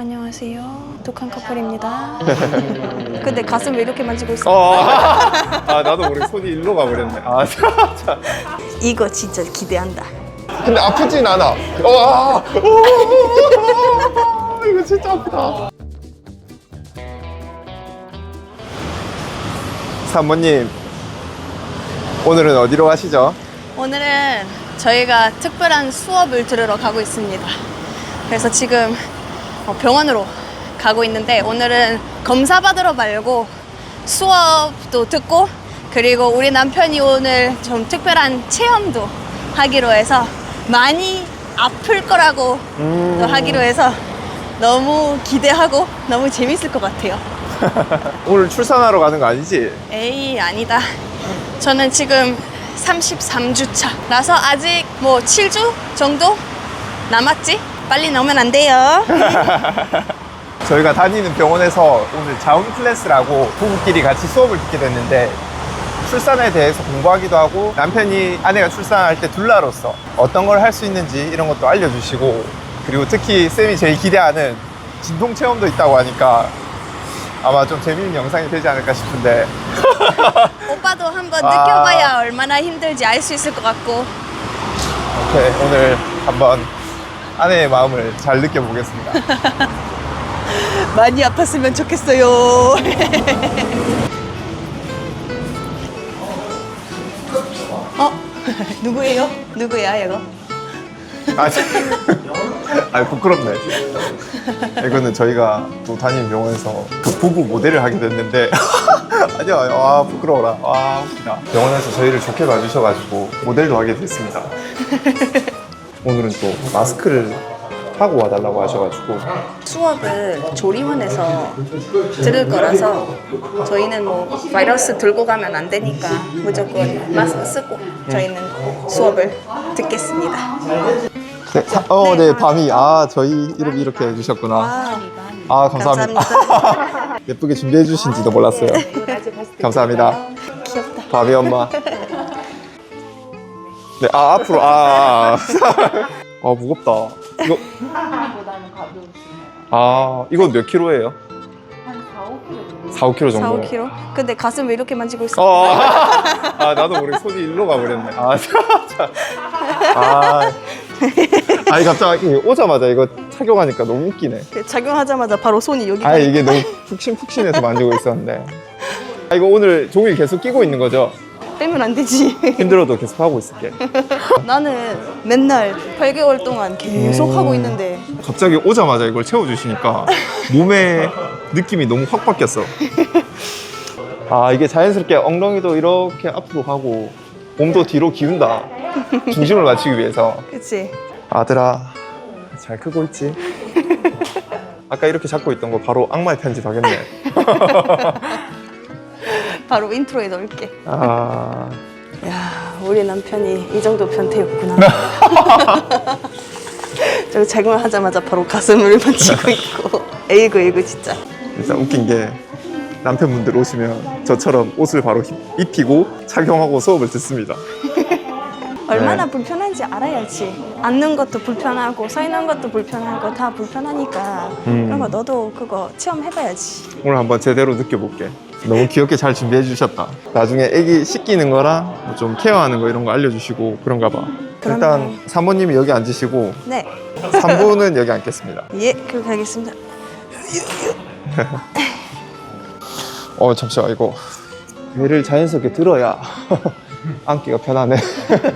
안녕하세요. 독한 커플입니다. 근데 가슴 왜 이렇게 만지고 있어? 어, 아 나도 모르게 손이 일로 가버렸네. 아, 자. 이거 진짜 기대한다. 근데 아프진 않아. 어, 아, 오, 이거 진짜 아프다. 사모님, 오늘은 어디로 가시죠? 오늘은 저희가 특별한 수업을 들으러 가고 있습니다. 그래서 지금 어, 병원으로 가고 있는데 오늘은 검사 받으러 말고 수업도 듣고 그리고 우리 남편이 오늘 좀 특별한 체험도 하기로 해서 많이 아플 거라고 또 하기로 해서 너무 기대하고 너무 재밌을 것 같아요. 오늘 출산하러 가는 거 아니지? 에이 아니다 저는 지금 33주 차라서 아직 뭐 7주 정도 남았지? 빨리 넣으면 안 돼요. 저희가 다니는 병원에서 오늘 자음 클래스라고 부부끼리 같이 수업을 듣게 됐는데 출산에 대해서 공부하기도 하고 남편이 아내가 출산할 때 둘라로서 어떤 걸 할 수 있는지 이런 것도 알려주시고 그리고 특히 쌤이 제일 기대하는 진통 체험도 있다고 하니까 아마 좀 재밌는 영상이 되지 않을까 싶은데. 오빠도 한번 아. 느껴봐야 얼마나 힘들지 알 수 있을 것 같고. 오케이, 오늘 한번 아내의 마음을 잘 느껴보겠습니다. 많이 아팠으면 좋겠어요 어? 누구예요? 누구야 이거? 아, 참. 아 부끄럽네. 이거는 저희가 또 다니는 병원에서 그 부부 모델을 하게 됐는데 아니야, 와 부끄러워라. 와 웃기다. 병원에서 저희를 좋게 봐주셔가지고 모델도 하게 됐습니다. 오늘은 또 마스크를 하고 와달라고 하셔가지고 수업을 조리원에서 들을 거라서 저희는 뭐 바이러스 들고 가면 안 되니까 무조건 마스크 쓰고 저희는 수업을 듣겠습니다. 네, 사- 어, 네, 밤이 아 저희 이름 이렇게 해주셨구나. 와, 아 감사합니다. 예쁘게 준비해 주신지도 몰랐어요. 감사합니다. 귀엽다. 바비 엄마. 네, 아 앞으로 아, 아, 아 무겁다. 이거 아 이건 몇 킬로예요? 한 4, 5 킬로 4, 정도. 5kg? 근데 가슴 왜 이렇게 만지고 있어? 어, 아 나도 모르게 손이 일로 가버렸네. 아, 자, 아, 아니 갑자기 오자마자 이거 착용하니까 너무 웃기네. 착용하자마자 바로 손이 여기 아 이게 너무 푹신푹신해서 만지고 있었는데. 아 이거 오늘 종일 계속 끼고 있는 거죠? 빼면 안 되지. 힘들어도 계속 하고 있을게. 나는 맨날 8개월 동안 계속 하고 있는데 갑자기 오자마자 이걸 채워주시니까 몸의 느낌이 너무 확 바뀌었어. 아 이게 자연스럽게 엉덩이도 이렇게 앞으로 가고 몸도 뒤로 기운다. 중심을 맞추기 위해서. 그치? 아들아 잘 크고 있지? 아까 이렇게 잡고 있던 거 바로 악마의 편집 하겠네. 바로 인트로에 넣을게. 아 야, 우리 남편이 이 정도 변태였구나. 저 착용을 하자마자 바로 가슴을 만지고 있고. 에이구, 에이구, 진짜. 일단 웃긴 게 남편분들 오시면 저처럼 옷을 바로 입- 입히고 착용하고 수업을 듣습니다. 얼마나 네. 불편한지 알아야지. 앉는 것도 불편하고, 서 있는 것도 불편하고, 다 불편하니까. 음. 그런 거 너도 그거 체험해봐야지. 오늘 한번 제대로 느껴볼게. 너무 귀엽게 잘 준비해 주셨다. 나중에 애기 씻기는 거랑 뭐좀 케어하는 거 이런 거 알려주시고 그런가 봐. 그럼요. 일단 사모님이 여기 앉으시고 네. 3부는 여기 앉겠습니다. 예, 그렇게 하겠습니다. 어 잠시만 이거 배를 자연스럽게 들어야 앉기가 편하네.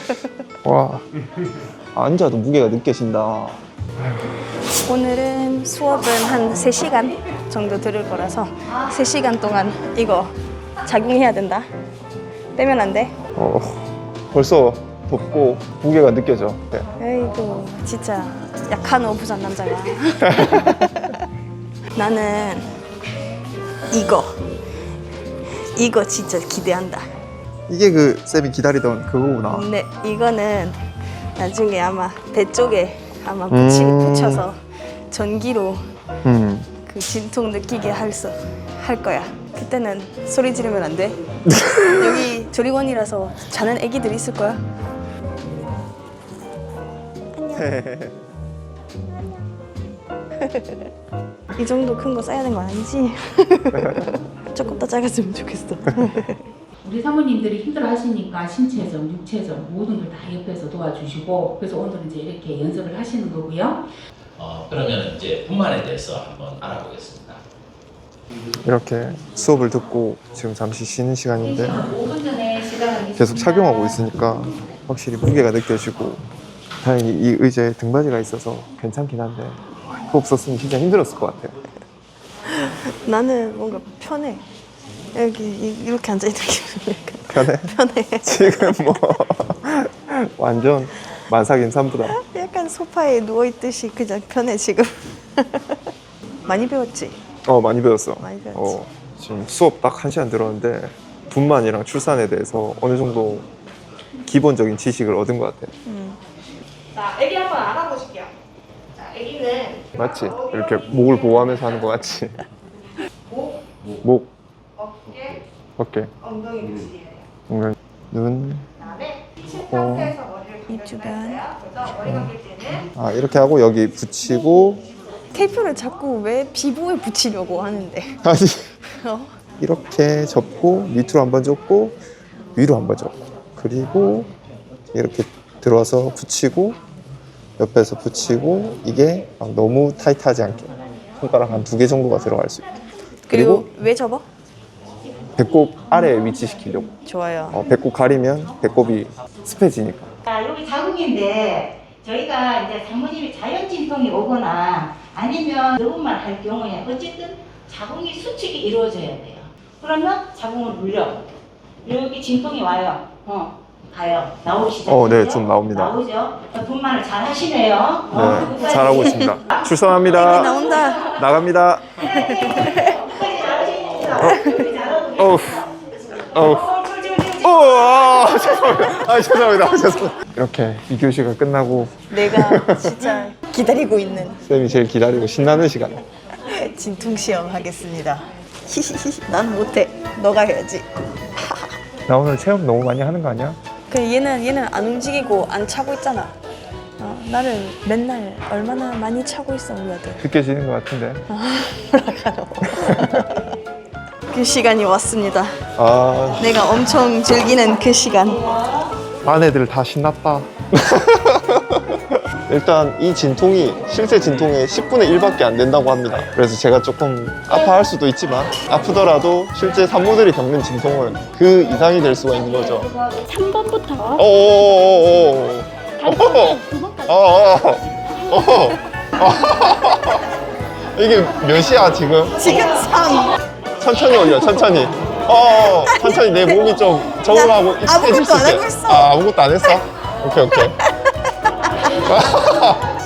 와 앉아도 무게가 느껴진다. 오늘은 수업은 한 3시간 정도 들을 거라서 3시간 동안 이거 착용해야 된다. 빼면 안 돼. 어 벌써 덥고 무게가 느껴져. 네. 에이구, 진짜 약한 오부산 남자가. 나는 이거. 이거 진짜 기대한다. 이게 그 쌤이 기다리던 그거구나. 근데 이거는 나중에 아마 배 쪽에 아마 붙이, 음. 붙여서 전기로 음. 그 진통 느끼게 할 수, 할 거야. 그때는 소리 지르면 안 돼. 여기 조리원이라서 자는 애기들 있을 거야. 안녕. 이 정도 큰 거 써야 되는 거 아니지? 조금 더 작았으면 좋겠어. 우리 사모님들이 힘들어 하시니까 신체적, 육체적 모든 걸 다 옆에서 도와주시고 그래서 오늘 이제 이렇게 연습을 하시는 거고요. 어, 그러면 이제 분만에 대해서 한번 알아보겠습니다. 이렇게 수업을 듣고 지금 잠시 쉬는 시간인데 5분 전에 시작하겠습니다. 계속 착용하고 있으니까 확실히 무게가 느껴지고 다행히 이 의자에 등받이가 있어서 괜찮긴 한데 이거 없었으면 진짜 힘들었을 것 같아요. 나는 뭔가 편해. 여기 이- 이렇게 앉아 있는 기분 약간 편해? 편해. 지금 뭐 완전 만삭인삼부다. 약간 소파에 누워 있듯이 그냥 편해 지금. 많이 배웠지? 어 많이 배웠어. 많이 배웠지. 어, 지금 수업 딱 한 시간 들었는데 분만이랑 출산에 대해서 어느 정도 기본적인 지식을 얻은 것 같아. 자, 아기 한번 알아보실게요. 자, 아기는 맞지? 이렇게 목을 보호하면서 하는 거 맞지? 목, 목, 어깨, 어깨, 엉덩이 붙이래요. 엉덩이, 눈. 그다음에 친 어. 상태에서 이 주변. 아 이렇게 하고 여기 붙이고 테이프를 자꾸 왜 피부에 붙이려고 하는데? 아니 어? 이렇게 접고 밑으로 한번 접고 위로 한번 접고 그리고 이렇게 들어와서 붙이고 옆에서 붙이고 이게 막 너무 타이트하지 않게 손가락 한 두 개 정도가 들어갈 수 있게 그리고, 그리고 왜 접어? 배꼽 아래에 위치시키려고 좋아요. 어, 배꼽 가리면 배꼽이 습해지니까 자, 여기 자궁인데 저희가 이제 장모님이 자연 진통이 오거나 아니면 너무만 할 경우에 어쨌든 자궁이 수축이 이루어져야 돼요. 그러면 자궁을 눌려. 여기 진통이 와요. 어, 가요. 시작해요. 어, 네, 좀 나옵니다. 나오죠. 어, 분만을 잘 하시네요. 어, 네 끝까지. 잘하고 있습니다 출산합니다 나온다. 나갑니다 끝까지 잘하십니다. 잘하고 어우 어우 어, 저. 오, 아, 죄송합니다. 아, 죄송합니다. 죄송합니다. 이렇게 2교시가 끝나고 내가 진짜 기다리고 있는 쌤이 제일 기다리고 신나는 시간. 진통 시험 하겠습니다. 난 못해. 너가 해야지. 나 오늘 체험 너무 많이 하는 거 아니야? 그 얘는 얘는 안 움직이고 안 차고 있잖아. 어, 나는 맨날 얼마나 많이 차고 있어 우리 아들. 느껴지는 것 같은데. 그 시간이 왔습니다. 아, 내가 엄청 즐기는 그 시간. 아내들 다 신났다. 일단 이 진통이 실제 진통의 10분의 1밖에 안 된다고 합니다. 그래서 제가 조금 아파할 수도 있지만 아프더라도 실제 산모들이 겪는 진통은 그 이상이 될 수가 있는 거죠. 3번부터 어어어어어. 어어어. 이게 몇이야 지금? 지금 3. 천천히 올려 천천히 어 천천히 내 몸이 좀 적응하고 나 익숙해질 수 아무것도 안 있게. 하고 있어. 아 아무것도 안 했어? 오케이 오케이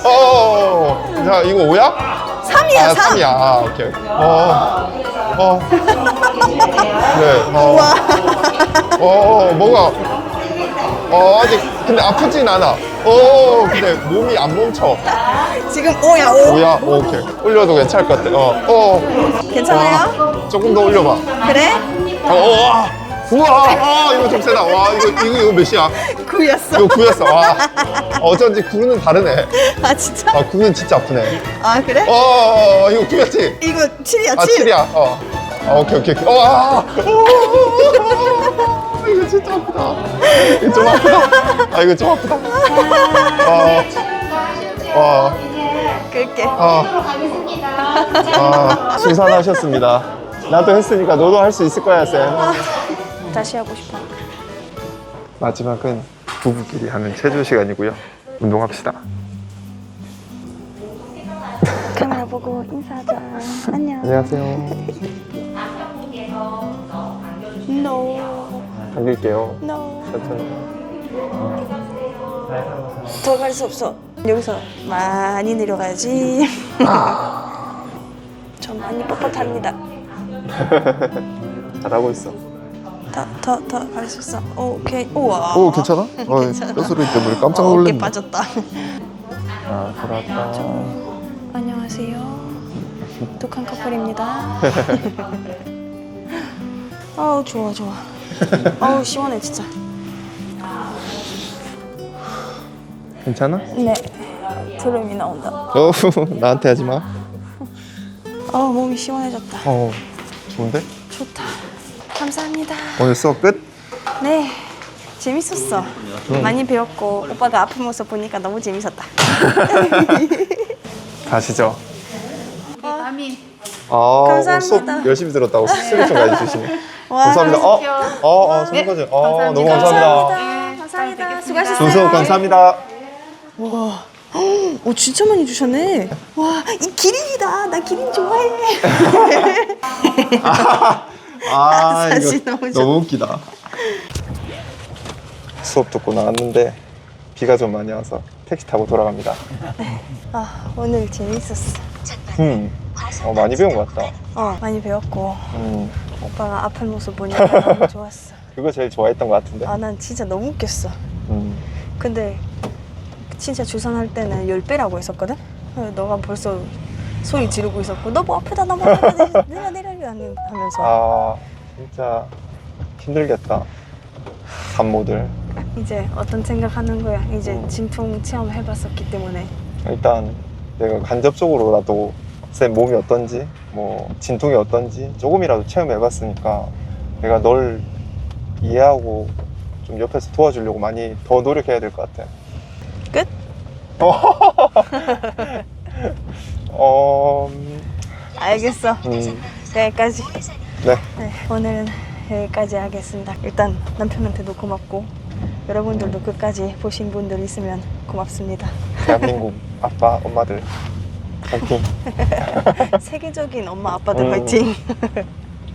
어자 이거 5야? 3이야, 아 3. 3이야 아 오케이 어 어 네 어, 와. 어, 어 뭐가 어 아직 근데 아프진 않아 어 근데 몸이 안 멈춰 지금 5야, 5. 5야 오케이 올려도 괜찮을 것 같아 어, 어. 괜찮아요? 조금 더 올려봐 그래? 어, 와, 우와, 아, 이거 좀 세다. 와, 이거, 이거, 이거 몇이야? 9였어. 이거 9였어. 와. 어쩐지 9는 다르네. 아, 진짜? 아, 9는 진짜 아프네. 아, 그래? 어, 어, 어, 이거 9였지? 이거 7이야, 7. 아, 7이야. 어. 아, 오케이, 오케이. 오케이. 어, 아. 오, 이거 진짜 아프다. 이거 좀 아프다. 아, 이거 좀 아프다. 아, 와, 그럴게. 아. 아, 수산하셨습니다. 나도 했으니까 너도 할 수 있을 거야, 쌤. 다시 하고 싶어. 마지막은 부부끼리 하는 체조 시간이고요. 운동합시다. 카메라 보고 인사하자. 안녕. 안녕하세요. No. 당길게요. No. 천천히. 더 갈 수 없어. 여기서 많이 내려가야지. 저 많이 뻣뻣합니다. 잘하고 있어. 더, 더, 더 갈 수 있어. 오케이. 우와. 오, 괜찮아? 어, 괜찮아. 뼈소리 때문에 깜짝 어, 어깨 놀랐네. 빠졌다. 아, 돌아왔다. 안녕하세요. 독한 커플입니다. 아우 좋아 좋아. 아우 시원해 진짜. 괜찮아? 네. 드럼이 나온다. 어, 나한테 하지 마. 어, 몸이 시원해졌다. 어, 좋은데? 좋다. 감사합니다. 오늘 수업 끝? 네. 재밌었어. 많이 배웠고 오빠가 아픈 모습 보니까 너무 재밌었다. 가시죠. 밤이 아, 감사합니다. 수업 열심히 들었다고 수료증까지 주시네. 와, 감사합니다. 어, 어, 어, 선거지. 어, 너무 감사합니다. 감사합니다. 감사합니다. 수고하셨어요. 좋은 수업 감사합니다. 오 진짜 많이 주셨네. 와 이 기린이다. 나 기린 좋아해. 아, 사실 이거 너무 너무, 웃기다. 수업 듣고 나왔는데 비가 좀 많이 와서 택시 타고 돌아갑니다. 아 오늘 재밌었어. 음, 어, 많이 배운 것 같다. 어 많이 배웠고 음, 오빠가 아픈 모습 보니까 너무 좋았어. 그거 제일 좋아했던 것 같은데. 아 난 진짜 너무 웃겼어. 음, 근데 진짜 주선할 때는 열 배라고 했었거든. 어, 너가 벌써 소리 지르고 있었고 너뭐 아프다 너뭐 아프다 내려 내려 하면서 아, 진짜 힘들겠다. 산모들. 이제 어떤 생각하는 거야. 이제 음. 진통 체험 해봤었기 때문에 일단 내가 간접적으로라도 쌤 몸이 어떤지, 뭐 진통이 어떤지 조금이라도 체험해봤으니까 내가 널 이해하고 좀 옆에서 도와주려고 많이 더 노력해야 될 것 같아. 끝? 어, 음, 알겠어. 음, 여기까지. 네. 네, 오늘은 여기까지 하겠습니다. 일단 남편한테도 고맙고 여러분들도 끝까지 보신 분들 있으면 고맙습니다. 대한민국 아빠, 엄마들 파이팅. 세계적인 엄마 아빠들 음. 화이팅.